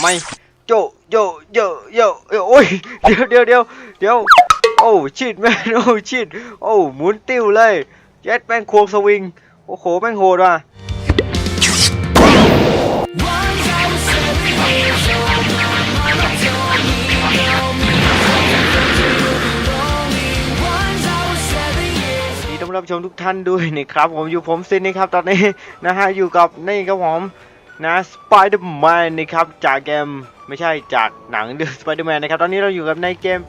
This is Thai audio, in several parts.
ทำไมโยโยโยโยโยโอ้ยเดี๋ยวเดี๋ยวเดี๋ยวเดี๋ยวโอ้ชิดแม่โอ้ชิดโอ้หมุนติ้วเลยเจ็ดแม่งควงสวิงโอ้โหแม่งโหดว่ะสวัสดีท่านรับชมทุกท่านด้วยนะครับผมอยู่ผมซินนะครับตอนนี้นะฮะอยู่กับนี่ครับผม นะสไปเดอร์แมนนะครับจากเกมไม่ใช่จากหนัง The Spider-Man นะครับตอนนี้เราอยู่กับในเกม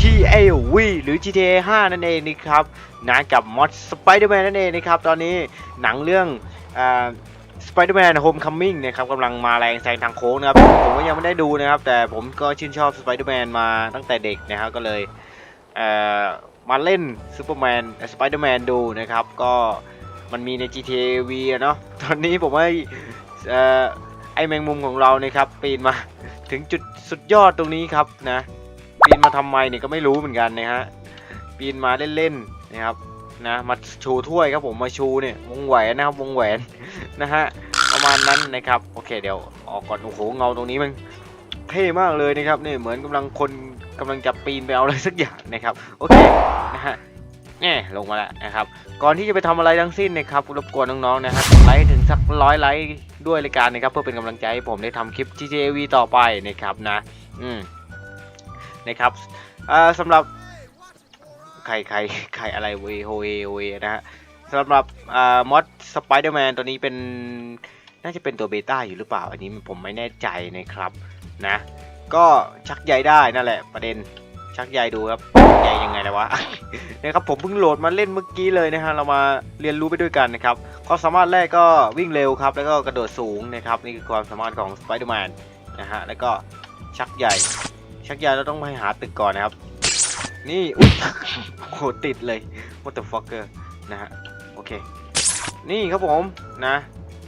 GTA V หรือ GTA 5 นั่นเองนะครับนะกับมอด Spider-Man นั่นเองนะครับตอนนี้หนังเรื่องอ่า Spider-Man Homecoming นะครับกำลังมาแรงแซงทางโค้งนะครับผมก็ยังไม่ได้ดูนะครับ แต่ผมก็ชื่นชอบ Spider-Man มาตั้งแต่เด็กนะครับก็เลยเอ่อมาเล่นซูเปอร์แมนสไปเดอร์แมนดูนะครับ ก็มันมีใน GTA V เนาะตอนนี้ผมให้เอ่อ ไอแมงมุมของเรานะครับปีนมาถึงจุดสุดยอดตรงนี้ครับนะปีนมาทำไมเนี่ยก็ไม่รู้เหมือนกันนะฮะปีนมาเล่นๆนะครับนะมาชูถ้วยครับผมมาชูเนี่ยวงแหวนนะครับวงแหวนนะฮะประมาณนั้นนะครับโอเคเดี๋ยวออกก่อนโอ้โหเงาตรงนี้มันเท่มากเลยนะครับนี่เหมือนกำลังคนกำลังจะปีนไปเอาอะไรสักอย่างนะครับโอเคนะฮะแน่ลงมาแล้วนะครับ ก่อนที่จะไปทำอะไรทั้งสิ้นนะครับรบกวนน้องๆนะฮะไลค์ถึงสักร้อยไลค์ ด้วยรายการนะครับเพื่อเป็นกำลังใจให้ผมได้ทำคลิป GTA V ต่อไปนะครับนะ อืมนะครับอ่าสำหรับใครใครใครอะไรเวโฮเอโอเวนะฮะสำหรับมอดสไปเดอร์แมนตัวนี้เป็นน่าจะเป็นตัวเบต้าอยู่หรือเปล่า อันนี้ผมไม่แน่ใจนะครับนะ ก็ชักใยได้นั่นแหละประเด็น ชักใยดูครับใยยังไงนะวะนะครับผมเพิ่งโหลดมาเล่นเมื่อกี้เลยนะฮะเรามาเรียนรู้ไปด้วยกันนะครับความสามารถแรกก็วิ่งเร็วครับ แล้วก็กระโดดสูงนะครับนี่คือความสามารถของสไปเดอร์แมนนะฮะแล้วก็ชักใยชักใยเราต้องไปหาตึกก่อนนะครับ นี่อุ๊ยโหติดเลย what the fucker นะฮะโอเค นี่ครับผมนะ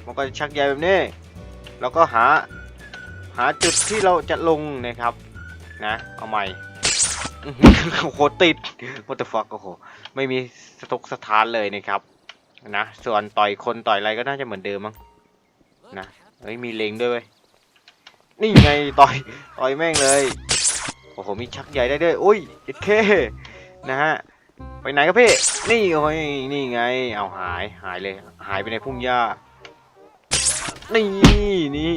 มันก็จะชักใยแบบนี้แล้วก็หาหาจุดที่เราจะลงนะครับนะเอาใหม่ โอ้โหติด what the fuck โอ้โหไม่มีสตุกสถานเลยนะครับ นะ ส่วนต่อยคนต่อยอะไรก็น่าจะเหมือนเดิมมั้งนะเฮ้ยมีเลงด้วยเว้ยนี่ไงต่อยต่อยแม่งเลยโอ้โหมีชักใหญ่ได้ด้วยอุ้ยเอ็ดเคนะฮะไปไหนครับพี่นี่โอ้ยนี่ไงเอาหายหายเลย หายไปในพุ่มหญ้านี่นี่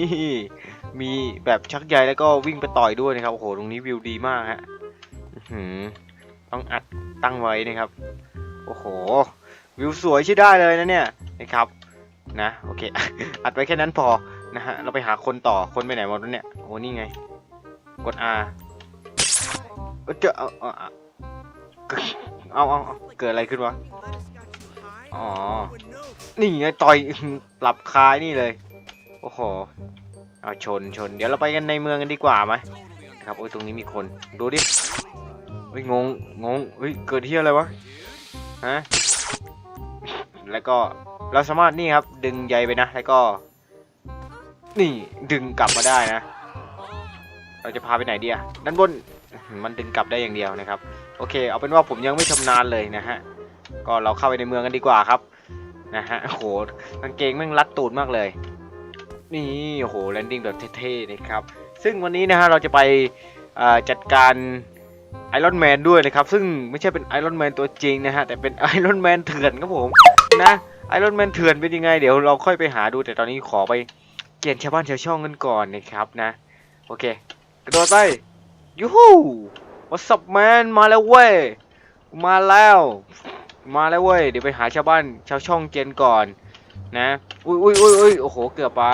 มีแบบชักใยแล้วก็วิ่งไปต่อยด้วยนะครับโอ้โหตรงนี้วิวดีมากฮะ ต้องอัดตั้งไว้นะครับ โอ้โห วิวสวยใช่ได้เลยนะเนี่ยนะครับ นะโอเค อัดไว้แค่นั้นพอนะฮะเราไปหาคนต่อคนไปไหนหมดแล้วเนี่ยโอ้นี่ไง กด R เอ้ยเจอเอาเอาเอาเอาเอาเอาเกิดอะไรขึ้นวะอ๋อ นี่ไงต่อยปรับคายนี่เลย โอ้โห เอาชนชน เดี๋ยวเราไปกันในเมืองกันดีกว่าไหมครับ โอ้ยตรงนี้มีคน ดูดิ เฮ้ยงงงงเฮ้ยเกิดที่อะไรวะฮะแล้วก็เราสามารถนี่ครับ ดึงใยไปนะ แล้วก็ นี่ดึงกลับมาได้นะ เราจะพาไปไหนเดีอะด้านบนมันดึงกลับได้อย่างเดียวนะครับ โอเค เอาเป็นว่าผมยังไม่ชำนาญเลยนะฮะก็เราเข้าไปในเมืองกันดีกว่าครับนะฮะโหกางเกงแม่งรัดตูดมากเลย นี่โหแลนดิ้งแบบเท่ๆนะครับ ซึ่งวันนี้นะฮะเราจะไปจัดการ ไอรอนแมนด้วยนะครับ ซึ่งไม่ใช่เป็นไอรอนแมนตัวจริงนะฮะ แต่เป็นไอรอนแมนเถื่อนครับผม นะไอรอนแมนเถื่อนเป็นยังไง เดี๋ยวเราค่อยไปหาดูแต่ตอนนี้ขอไปเกณฑ์ชาวบ้านชาวช่องกันก่อนนะครับนะ โอเค กระโดดไปยูฮู What's up man มาแล้วเว้ยมาแล้ว มาแล้วเว้ยเดี๋ยวไปหาชาวบ้านชาวช่องเจนก่อนนะอุ้ยอุ้ยอุ้ยอุ้ยโอ้โหเกือบไป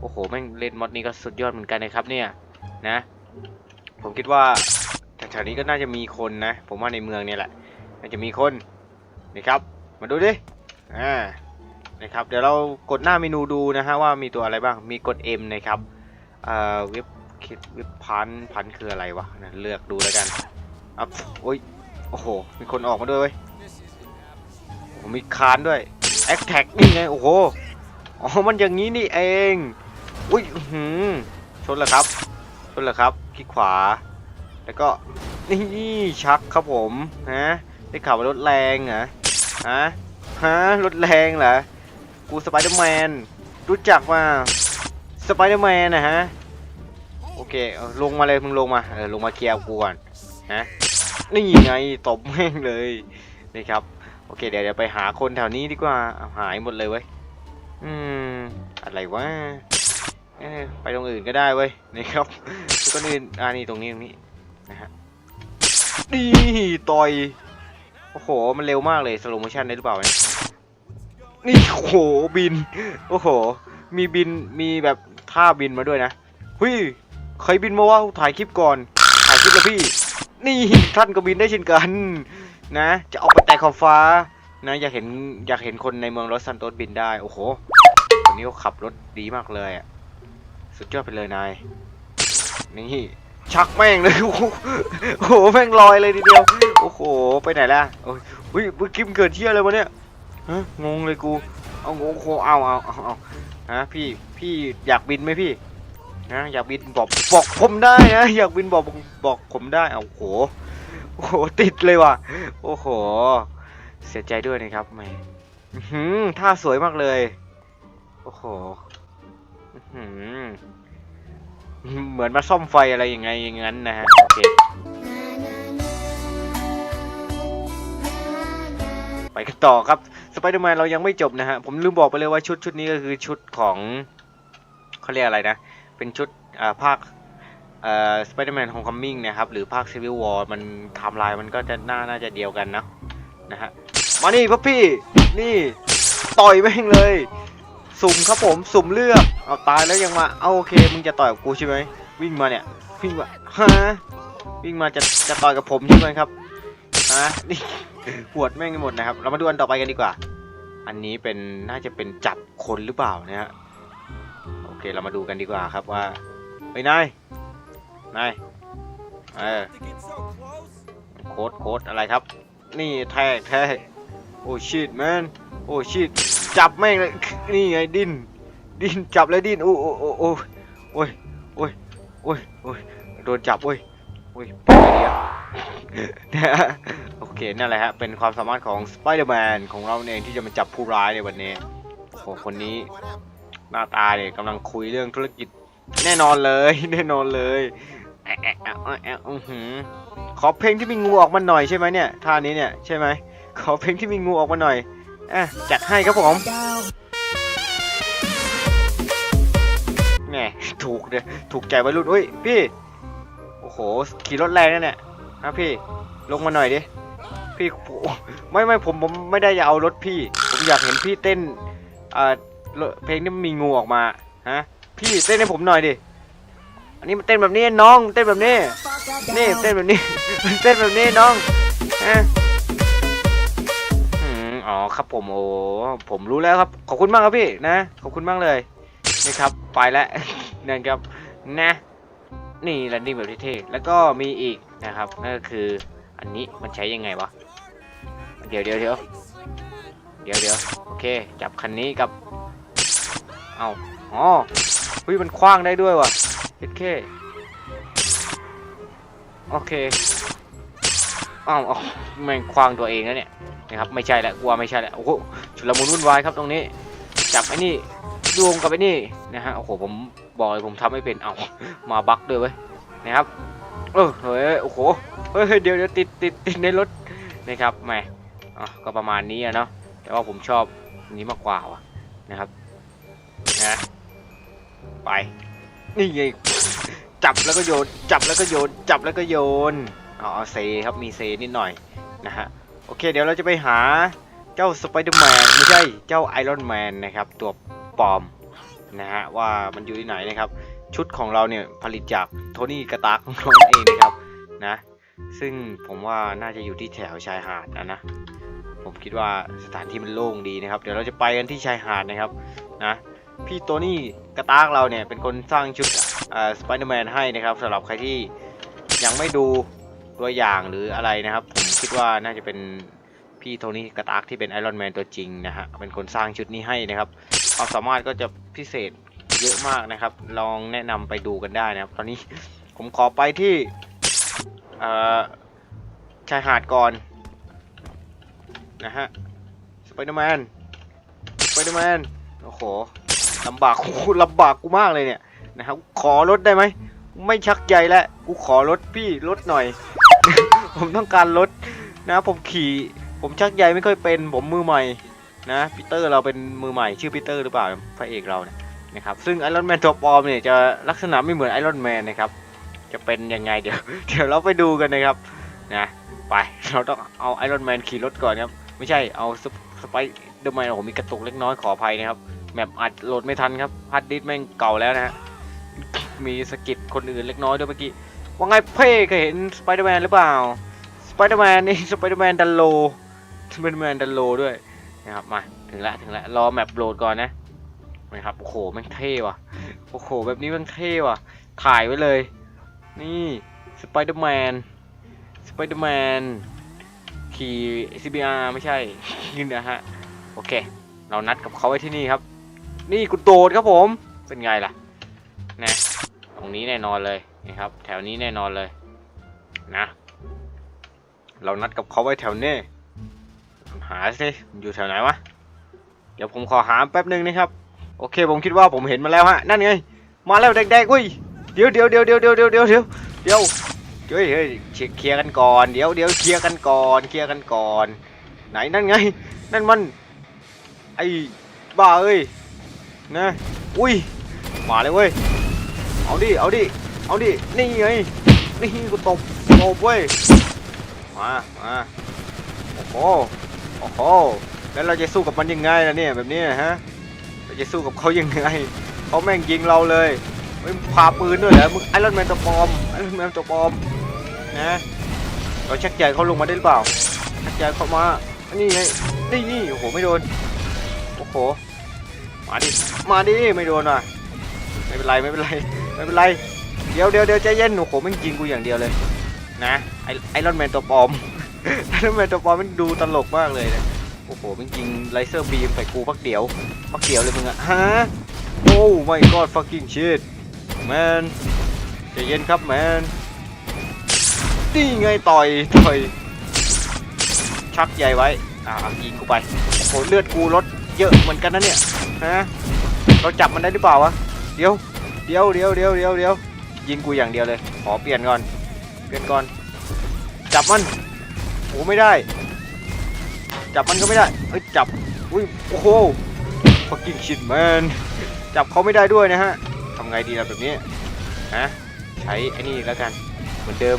โอ้โหแม่งเล่นมอดนี้ก็สุดยอดเหมือนกันนะครับเนี่ยนะ ผมคิดว่า แถวๆนี้ก็น่าจะมีคนนะ ผมว่าในเมืองเนี่ยแหละ น่าจะมีคนนะครับ มาดูดิ อ่า นะครับ เดี๋ยวเรากดหน้าเมนูดูนะฮะว่ามีตัวอะไรบ้าง มีกด M นะครับ เอ่อเว็บคิดเว็บพันพันคืออะไรวะนะเลือกดูแล้วกันอะโอ้ย โอ้โห มีคนออกมาด้วยเว้ยโอ้มีคานด้วยแอคแท็กนี่ไง โอ้โห อ๋อ มันอย่างนี้นี่เอง อุ้ยหือชนแล้วครับ ชนแล้วครับ คลิกขวา แล้วก็นี่ชักครับผมฮะได้ข่าวว่ารถแรงเหรอฮะฮะรถแรงเหรอกูสไปเดอร์แมนรู้จักว่าสไปเดอร์แมนนะฮะโอเคลงมาเลยมึงลงมาเออลงมาเคลียร์กูก่อนนะนี่ไงตบแม่งเลยนี่ครับโอเคเดี๋ยวเดี๋ยวไปหาคนแถวนี้ดีกว่าหายหมดเลยเว้ยอืมอะไรวะไปตรงอื่นก็ได้เว้ยนี่ครับคนอื่นอ่านี่ตรงนี้ตรงนี้ นะฮะนี่ต่อย โอ้โห มันเร็วมากเลยสโลโมชันได้หรือเปล่าเนี่ยนี่โอ้โหบิน โอ้โห มีบินมีแบบท่าบินมาด้วยนะเฮ้ยใครบินมาวะถ่ายคลิปก่อนถ่ายคลิปแล้วพี่ นี่ท่านก็บินได้เช่นกันนะ จะออกไปแตะขอบฟ้านะอยากเห็นอยากเห็นคนในเมืองลอสซันโตสบินได้ โอ้โหคนนี้เขาขับรถดีมากเลยอะสุดยอดไปเลยนาย นี่ ชักแม่งเลยโอ้โหโอ้โหแม่งลอยเลยทีเดียวโอ้โหไปไหนล่ะโอ้ยเฮ้ยเมื่อกี้มันเกิดเที่ยอะไรวะเนี่ยฮะงงเลยกูเอาโอ้โหเอาเอาเอาเอาฮะพี่พี่อยากบินไหมพี่นะอยากบินบอกบอกผมได้นะอยากบินบอกบอกผมได้เอาโอ้โหโอ้โหติดเลยว่ะโอ้โห เสียใจด้วยนะครับแม่ท่าสวยมากเลย โอ้โหอื เหมือนมาซ่อมไฟอะไรยังไงอย่างนั้นนะฮะ โอเค ไปกันต่อครับ สไปเดอร์แมนเรายังไม่จบนะฮะ ผมลืมบอกไปเลยว่าชุดชุดนี้ก็คือชุดของเขาเรียกอะไรนะ เป็นชุดอ่าภาคเอ่อสไปเดอร์แมนโฮมคัมมิ่งนะครับ หรือภาคซีวิลวอร์มันไทม์ไลน์มันก็จะน่าน่าจะเดียวกันนะนะฮะ มานี่พ่อพี่ นี่ ต่อยแม่งเลย สุ่มครับผมสุ่มเลือกเอาตายแล้วยังมาเอาโอเคมึงจะต่อยกับกูใช่ไหมวิ่งมาเนี่ยวิ่งมาฮะวิ่งมาจะจะต่อยกับผมใช่ไหมครับฮะนี่ปวดแม่งหมดนะครับ เรามาดูอันต่อไปกันดีกว่า อันนี้เป็นน่าจะเป็นจับคนหรือเปล่านะฮะโอเคเรามาดูกันดีกว่าครับว่าเฮ้ยนายนายเออโค้ดโค้ดอะไรครับ นี่แท้แท้โอ้ชิตแมนโอ้ชิต จับแม่งเลยนี่ไงดิ้นดิ้นจับแล้วดิ้นโอ้โอ้โอ้โอ้โอ้ยโอ้ยโอ้ยโอ้ยโดนจับโอ้ยโอ้ยไปไหนดีอะนะโอเคนั่นแหละฮะเป็นความสามารถของสไปเดอร์แมนของเราเองที่จะมาจับผู้ร้ายในวันนี้โอ้คนนี้หน้าตาเนี่ยกำลังคุยเรื่องธุรกิจแน่นอนเลยแน่นอนเลยแอะแอะแอะอือหือขอเพลงที่มีงูออกมาหน่อยใช่ไหมเนี่ยท่านี้เนี่ยใช่ไหมขอเพลงที่มีงูออกมาหน่อย อะจัดให้ครับผมแหมถูกเลยถูกใจวัยรุ่นอุ้ยพี่ โอ้โห ขี่รถแรงนั่นแหละนะพี่ ลงมาหน่อยดิ พี่โอ้ไม่ไม่ผมผมไม่ได้จะเอารถพี่ ผมอยากเห็นพี่เต้นเอ่อเพลงที่มีงูออกมา ฮะ พี่เต้นให้ผมหน่อยดิ อันนี้มันเต้นแบบนี้น้อง เต้นแบบนี้ นี่เต้นแบบนี้ เต้นแบบนี้น้องฮะ อ๋อครับผมโอ้ผมรู้แล้วครับ ขอบคุณมากครับพี่นะ ขอบคุณมากเลยนี่ครับไปแล้วนั่นครับนะนี่แลนดิ้งแบบเท่ๆแล้วก็มีอีกนะครับนั่นก็คืออันนี้มันใช้ยังไงวะเดี๋ยวเดี๋ยวเดี๋ยวเดี๋ยวเดี๋ยวโอเค จับคันนี้กับเอาอ๋อเฮ้ยมันคว้างได้ด้วยว่ะเฮ็ดเคโอเคอ้าวอ้าวแม่งควางตัวเองแล้วเนี่ย นะครับไม่ใช่แหละกลัวไม่ใช่แหละโอ้โหชุลมุนวุ่นวายครับตรงนี้ จับไอ้นี่รวมกับไอ้นี่นะฮะโอ้โหผมบอกเลยผมทำไม่เป็นเอามาบั๊กด้วยเว้ยนะครับเออเฮ้ยโอ้โหเฮ้ยเดี๋ยวเดี๋ยวติดติดติดในรถนะครับแหมอะก็ประมาณนี้อะเนาะแต่ว่าผมชอบนนี้มากกว่าว่ะนะครับนะไปนี่ไงจับแล้วก็โยน จับแล้วก็โยน จับแล้วก็โยน อ๋อเซครับ มีเซนิดหน่อยนะฮะ โอเค เดี๋ยวเราจะไปหาเจ้าสไปเดอร์แมนไม่ใช่เจ้าไอรอนแมนนะครับ ตัวปลอมนะฮะว่ามันอยู่ที่ไหนนะครับ ชุดของเราเนี่ยผลิตจากโทนี่กระตากของเราเองนะครับนะซึ่งผมว่าน่าจะอยู่ที่แถวชายหาดนะนะผมคิดว่าสถานที่มันโล่งดีนะครับ เดี๋ยวเราจะไปกันที่ชายหาดนะครับนะพี่โทนี่กระตากเราเนี่ยเป็นคนสร้างชุดสไปเดอร์แมนให้นะครับสำหรับใครที่ยังไม่ดู ตัวอย่างหรืออะไรนะครับ ผมคิดว่าน่าจะเป็นพี่โทนี่กระตากที่เป็นไอรอนแมนตัวจริงนะฮะเป็นคนสร้างชุดนี้ให้นะครับความสามารถก็จะพิเศษเยอะมากนะครับ ลองแนะนำไปดูกันได้นะครับ ตอนนี้ผมขอไปที่ชายหาดก่อนนะฮะสไปเดอร์แมนสไปเดอร์แมนโอ้โหลำบากโอ้โหลำบากกูมากเลยเนี่ยนะครับขอรถได้ไหมไม่ชักใยแล้วกูขอรถพี่รถหน่อย ผมต้องการรถนะผมขี่ ผมชักใยไม่ค่อยเป็น ผมมือใหม่นะปีเตอร์เราเป็นมือใหม่ชื่อปีเตอร์หรือเปล่าพระเอกเราเนี่ยนะครับซึ่งไอรอนแมนตัวปลอมเนี่ยจะลักษณะไม่เหมือนไอรอนแมนนะครับจะเป็นยังไงเดี๋ยวเดี๋ยวเราไปดูกันนะครับนะไปเราต้องเอาไอรอนแมนขี่รถก่อนครับไม่ใช่เอาสปสไปเดอร์แมนโอ้โหมีกระตุกเล็กน้อยขออภัยนะครับแมปอัดโหลดไม่ทันครับฮาร์ดดิสแม่งเก่าแล้วนะฮะมีสกิดคนอื่นเล็กน้อยด้วยเมื่อกี้ ว่าไงเพ่เคยเห็นสไปเดอร์แมนหรือเปล่า สไปเดอร์แมนนี่สไปเดอร์แมนดันโล สไปเดอร์แมนดันโลด้วยนะครับมาถึงละถึงละรอแมปโหลดก่อนนะนะครับโอ้โหแม่งเท่ว่ะโอ้โหแบบนี้แม่งเท่ว่ะ ถ่ายไว้เลย นี่สไปเดอร์แมนสไปเดอร์แมนขี่ CBR ไม่ใช่นี่นะฮะโอเค เรานัดกับเขาไว้ที่นี่ครับ นี่กุโดดครับผมเป็นไงล่ะนะตรงนี้แน่นอนเลย นะครับ แถวนี้แน่นอนเลยนะ เรานัดกับเขาไว้แถวนี้หาสิอยู่แถวไหนวะ เดี๋ยวผมขอหาแป๊บหนึ่งนะครับ โอเคผมคิดว่าผมเห็นมาแล้วฮะ นั่นไง มาแล้วแดงๆอุ้ย เดี๋ยวเดี๋ยวเดี๋ยวเดี๋ยวเดี๋ยวเดี๋ยวเดี๋ยวเดี๋ยวเดี๋ยวเฮ้ยเฮ้ยเคลียร์กันก่อน เดี๋ยวเดี๋ยวเคลียร์กันก่อน เคลียร์กันก่อน ไหนนั่นไง นั่นมัน ไอ้บ้าเอ้ย นะ อุ้ย มาเลยเว้ย เอาดิ เอาดิ เอาดิ นี่ไง นี่กูตบตบเว้ย มา มา โอ้โห โอ้โห แล้วเราจะสู้กับมันยังไงล่ะเนี่ยแบบนี้นะฮะ เราจะสู้กับเขายังไงเขาแม่งยิงเราเลยเฮ้ยพาปืนด้วยเหรอมึงไอรอนแมนตัวปลอมไอรอนแมนตัวปลอมนะเราชักใจเขาลงมาได้หรือเปล่าชักใจเขามานี่ไงนี่นี่โอ้โหไม่โดนโอ้โหมาดิมาดิไม่โดนว่ะไม่เป็นไรไม่เป็นไรไม่เป็นไร เดี๋ยวเดี๋ยวเดี๋ยวใจเย็นโอ้โหม่งยิงกูอย่างเดียวเลย นะไอไอรอนแมนตัวปลอมไอรอนแมนตัวปลอมมันดูตลกมากเลยเนี่ยโอ้โหมันยิงไลเซอร์บีมใส่กูพักเดียวพักเดียวเลยมึงอะฮะโอ้ my god fucking shit man ใจเย็นครับ man นี่ไงต่อยต่อยชักใหญ่ไว้อ่ายิงกูไปโอ้โหเลือดกูลดเยอะเหมือนกันนะเนี่ยฮะเราจับมันได้หรือเปล่าวะเดี๋ยวเดี๋ยวเดี๋ยวเดี๋ยวเดี๋ยวเดี๋ยว ยิงกูอย่างเดียวเลย ขอเปลี่ยนก่อน เปลี่ยนก่อน จับมันโอ้ไม่ได้ จับมันก็ไม่ได้เอ้ยจับ อุ้ย โอ้โห fucking shit man จับเขาไม่ได้ด้วยนะฮะทำไงดีล่ะแบบนี้ฮะใช้ไอ้นี่แล้วกัน เหมือนเดิม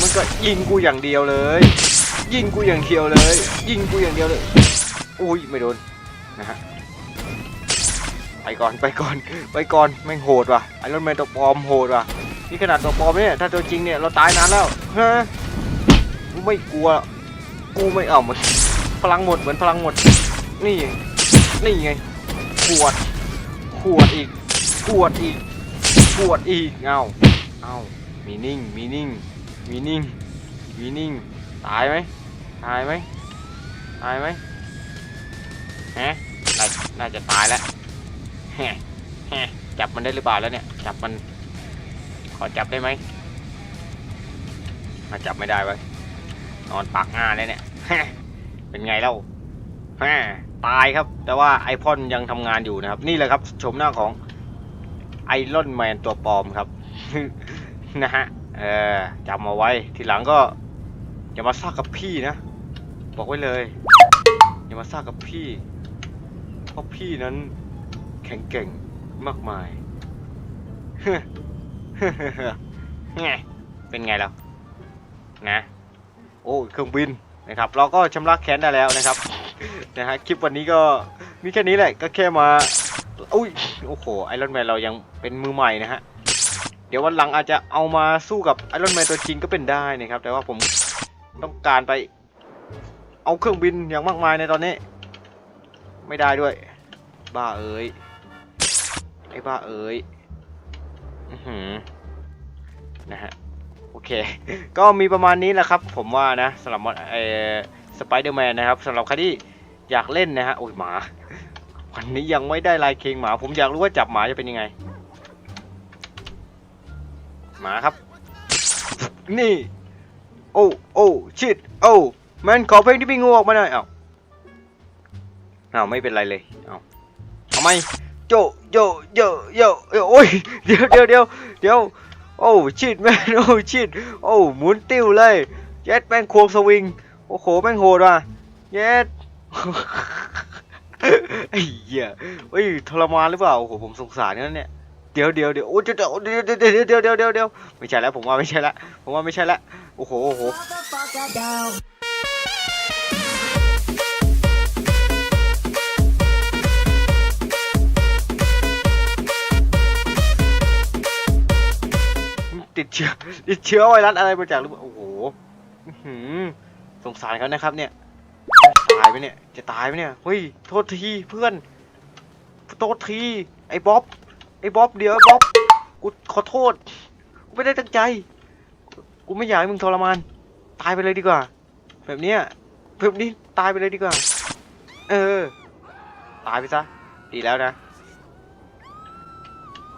มันก็ยิงกูอย่างเดียวเลย ยิงกูอย่างเดียวเลย ยิงกูอย่างเดียวเลย อุ้ยไม่โดนนะฮะ ไปก่อนไปก่อนไปก่อนแม่งโหดว่ะไอรอนแมนตัวปลอมโหดว่ะนี่ขนาดตัวปลอมเนี่ยถ้าตัวจริงเนี่ยเราตายนานแล้วฮะกูไม่กลัวกูไม่เอามันพลังหมดเหมือนพลังหมด นี่นี่ไงขวดขวดอีกขวดอีกขวดอีกเอาเอามีนิ่งมีนิ่งมีนิ่งมีนิ่งตายไหมตายไหมตายไหมฮะน่าน่าจะตายแล้ว แฮแฮจับมันได้หรือเปล่าแล้วเนี่ย จับมัน ขอจับได้ไหมมาจับไม่ได้ไว้นอนปากง่าเลยเนี่ย เป็นไงเล่าตายครับ แต่ว่าไอพอนยังทำงานอยู่นะครับ นี่แหละครับชมหน้าของไอรอนแมนตัวปลอมครับ นะฮะ เออจำเอาไว้ ทีหลังก็ อย่ามาซ่ากับพี่นะ บอกไว้เลย อย่ามาซ่ากับพี่ เพราะพี่นั้น แข็งเก่งมากมายไงเป็นไงแล้วนะ โอ้เครื่องบินนะครับ เราก็ชำระแค้นได้แล้วนะครับนะฮะคลิปวันนี้ก็มีแค่นี้แหละก็แค่มาอุ้ยโอ้โหไอรอนแมนเรายังเป็นมือใหม่นะฮะเดี๋ยววันหลังอาจจะเอามาสู้กับไอรอนแมนตัวจริงก็เป็นได้นะครับ แต่ว่าผมต้องการไป เอาเครื่องบินอย่างมากมายในตอนนี้ ไม่ได้ด้วย บ้าเอ้ยไอ้บ้าเอ้ยอือหือนะฮะโอเค ก็มีประมาณนี้แหละครับ ผมว่านะสำหรับเอ่อสไปเดอร์แมนนะครับสำหรับใครที่อยากเล่นนะฮะโอ้ยหมา วันนี้ยังไม่ได้ลายเคงหมา ผมอยากรู้ว่าจับหมาจะเป็นยังไง หมาครับ นี่ โอ้โอ้ชิดโอ้แมนขอเพลงที่พี่งูออกมาหน่อยเอ้าเอ้าไม่เป็นไรเลยเอ้าทำไม โยโยโยโยโอ้ยเดี๋ยวเดี๋ยวเดี๋ยวเดี๋ยวโอ้ชิดแม่โอ้ชิดโอ้หมุนติ้วเลยเย็ดแม่งควงสวิงโอ้โหแม่งโหดว่ะเย็ดไอ้เหี้ยเอ้ยทรมานหรือเปล่าโอ้โหผมสงสารเนี่ยเนี่ยเดี๋ยวเดี๋ยวเดี๋ยวโอ้เดี๋ยวเดี๋ยวเดี๋ยวเดี๋ยวเดี๋ยวเดี๋ยวไม่ใช่แล้วผมว่าไม่ใช่ละผมว่าไม่ใช่ละโอ้โหโอ้โห ดเชื้อติดเชื้อไวรัสอะไรมาจากหรือเปล่าโอ้โหสงสารเขานะครับ เนี่ยตายไหมเนี่ย จะตายไหมเนี่ยเฮ้ยโทษทีเพื่อนโทษที ไอ้บ๊อบไอ้บ๊อบเดี๋ยวไอ้บ๊อบกูขอโทษกูไม่ได้ตั้งใจ กูไม่อยากให้มึงทรมาน ตายไปเลยดีกว่า แบบเนี้ยแบบนี้ตายไปเลยดีกว่า เออ ตายไปซะ ดีแล้วนะ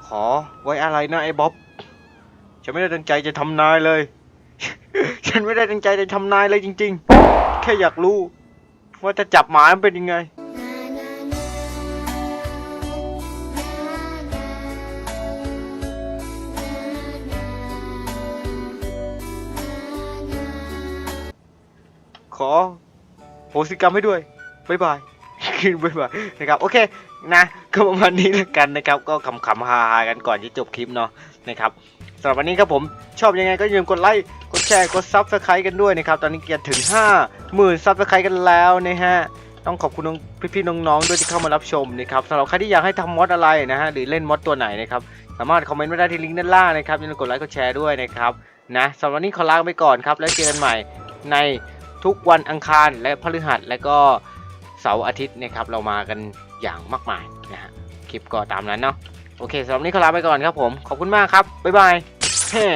ขอไว้อะไรนะไอ้บ๊อบ ฉันไม่ได้ตั้งใจจะทำนายเลย ฉันไม่ได้ตั้งใจจะทำนายเลยจริง ๆ แค่อยากรู้ ว่าจะจับหมามันเป็นยังไง ขอโหสิกรรมให้ด้วยบ๊ายบายบ๊ายบายนะครับ โอเค นะ ก็ประมาณนี้แล้วกันนะครับ ก็ขำๆฮาๆกันก่อนที่จบคลิปเนาะ นะครับสำหรับวันนี้ครับผมชอบยังไงก็อย่าลืมกดไลค์กดแชร์กดซับสไครต์กันด้วยนะครับ ตอนนี้เกียร์ถึง 5 0,000ซับสไครต์กันแล้วนะฮะต้องขอบคุณน้องพี่ๆน้องๆด้วยที่เข้ามารับชมนะครับสำหรับใครที่อยากให้ทำมอดอะไรนะฮะหรือเล่นมอดตัวไหนนะครับสามารถคอมเมนต์ไว้ได้ที่ลิงก์ด้านล่างนะครับอย่าลืมกดไลค์กดแชร์ด้วยนะครับนะสำหรับวันนี้ขอลาไปก่อนครับแล้วเจอกันใหม่ในทุกวันอังคารและพฤหัสและก็เสาร์อาทิตย์นะครับเรามากันอย่างมากมายนะฮะคลิปก็ตามนั้นเนาะ โอเคสำหรับนี้ขอลาไปก่อนครับผม ขอบคุณมากครับ บ๊ายบายเฮ้